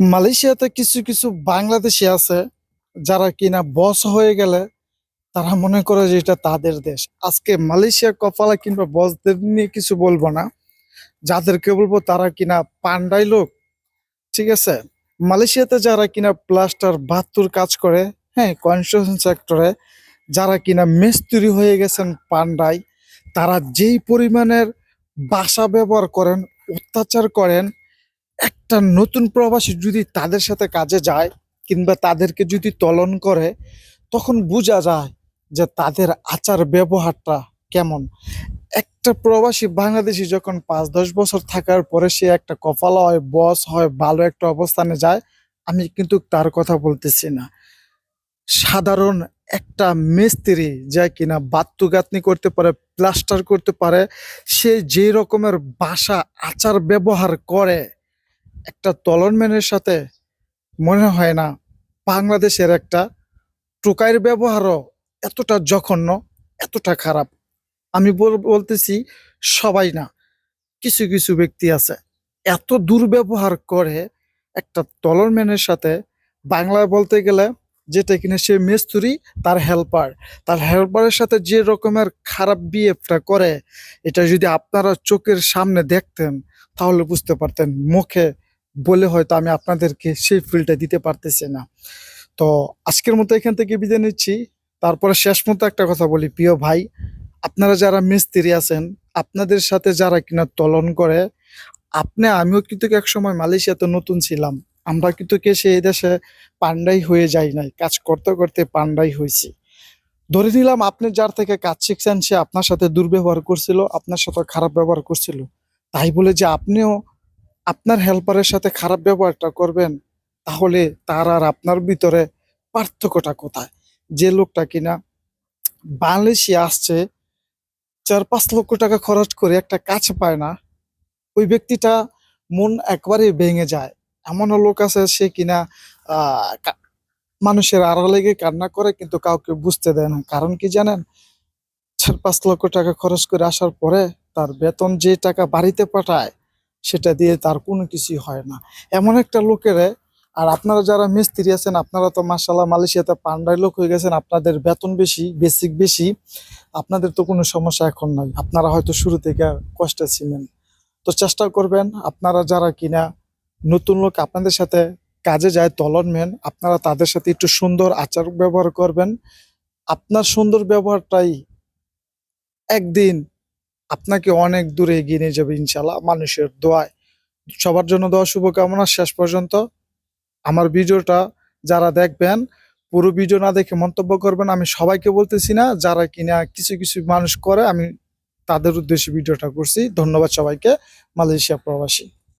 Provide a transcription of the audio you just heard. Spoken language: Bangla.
মালয়েশিয়াতে কিছু কিছু বাংলাদেশি আছে যারা কিনা বস হয়ে গেলে তারা মনে করে যে এটা তাদের দেশ। আজকে মালয়েশিয়া কপালা কিংবা বসদের নিয়ে কিছু বলব না। যাদেরকে বলব তারা কিনা পান্ডাই লোক, ঠিক আছে? মালয়েশিয়াতে যারা কিনা প্লাস্টার বাহাত্তর কাজ করে হ্যাঁ কনস্ট্রাকশন সেক্টরে যারা কিনা মিস্ত্রি হয়ে গেছেন পান্ডাই, তারা যেই পরিমাণের বাসা ব্যবহার করেন, অত্যাচার করেন একটা নতুন প্রবাসী যদি তাদের সাথে কাজে যায় কিংবা তাদেরকে যদি তলন করে, তখন বোঝা যায় যে তাদের আচার ব্যবহারটা কেমন। একটা প্রবাসী বাংলাদেশি যখন পাঁচ দশ বছর থাকার পরে সে একটা কপালা হয়, বস হয়, ভালো একটা অবস্থানে যায়, আমি কিন্তু তার কথা বলতেছি না। সাধারণ একটা মিস্ত্রি যা কিনা বাত্তু গাঁথনি করতে পারে, প্লাস্টার করতে পারে, সে যে রকমের বাসা, আচার ব্যবহার করে একটা তলনম্যানের সাথে মনে হয় না বাংলাদেশের একটা টোকাইয়ের ব্যবহারও এতটা জঘন্য, এতটা খারাপ। আমি বল- বলতেছি সবাই না, কিছু কিছু ব্যক্তি আছে। এত দুর্ব্যবহার করে একটা তলনম্যানের সাথে বাংলায় বলতে গেলে যেটা কিনা সে মেস্তুরি, তার হেল্পার তার হেল্পারের সাথে যে রকমের খারাপ বিহেভটা করে, এটা যদি আপনারা চোখের সামনে দেখতেন, তাহলে বুঝতে পারতেন, মুখে বলে হয়তো আমি আপনাদেরকে সেই ফিলটা দিতে পারতেছি না। তো আজকের মতো এখান থেকে বিদায় নিচ্ছি। তারপরে শেষ মতো একটা কথা বলি, প্রিয় ভাই, আপনারা যারা মিস্ত্রি আছেন, আপনাদের সাথে যারা কিনা তলন করে, আপনি, আমিও কিন্তু এক সময় মালয়েশিয়াতে নতুন ছিলাম। আমরা কিন্তু কে সেই দেশে পান্ডাই হয়ে যাই নাই, কাজ করতে করতে পান্ডাই হয়েছি। ধরে নিলাম আপনি যার থেকে কাজ শিখছেন, সে আপনার সাথে দুর্ব্যবহার করছিল, আপনার সাথে খারাপ ব্যবহার করছিল। তাই বলে যে আপনিও আপনার হেল্পারের সাথে খারাপ ব্যবহারটা করবেন, তাহলে তার আর আপনার ভিতরে পার্থক্যটা কোথায়? যে লোকটা কিনা বাংলাদেশে আসছে, চার পাঁচ লক্ষ টাকা খরচ করে একটা কাজ পায় না, ওই ব্যক্তিটা মন একবারে ভেঙে যায়। এমনও লোক আছে সে কিনা মানুষের আড়া লেগে কান্না করে কিন্তু কাউকে বুঝতে দেয় না। কারণ কি জানেন? চার পাঁচ লক্ষ টাকা খরচ করে আসার পরে তার বেতন যে টাকা বাড়িতে পাঠায় সেটা দিয়ে তার কোনো কিছুই হয় না। এমন একটা লোকের, আর আপনারা যারা মিস্ত্রি আছেন, আপনারা তো মাসাল্লাহ মালয়েশিয়াতে পান্ডাই লোক হয়ে গেছেন, আপনাদের বেতন বেশি, বেসিক বেশি, আপনাদের তো কোনো সমস্যা এখন নাই। আপনারা হয়তো শুরু থেকে কষ্টে ছিলেন। তো চেষ্টা করবেন, আপনারা যারা কিনা নতুন লোক আপনাদের সাথে কাজে যায়, তলন মেন, আপনারা তাদের সাথে একটু সুন্দর আচার ব্যবহার করবেন। আপনার সুন্দর ব্যবহারটাই একদিন আপনাকে অনেক দূরে এগিয়ে নিয়ে যাবে ইনশাল্লাহ মানুষের দোয়ায়। সবার জন্য দেওয়া শুভকামনা। শেষ পর্যন্ত আমার ভিডিওটা যারা দেখবেন, পুরো ভিডিও না দেখে মন্তব্য করবেন, আমি সবাইকে বলতেছি না, যারা কিনা কিছু কিছু মানুষ করে, আমি তাদের উদ্দেশ্যে ভিডিওটা করছি। ধন্যবাদ সবাইকে, মালয়েশিয়া প্রবাসী।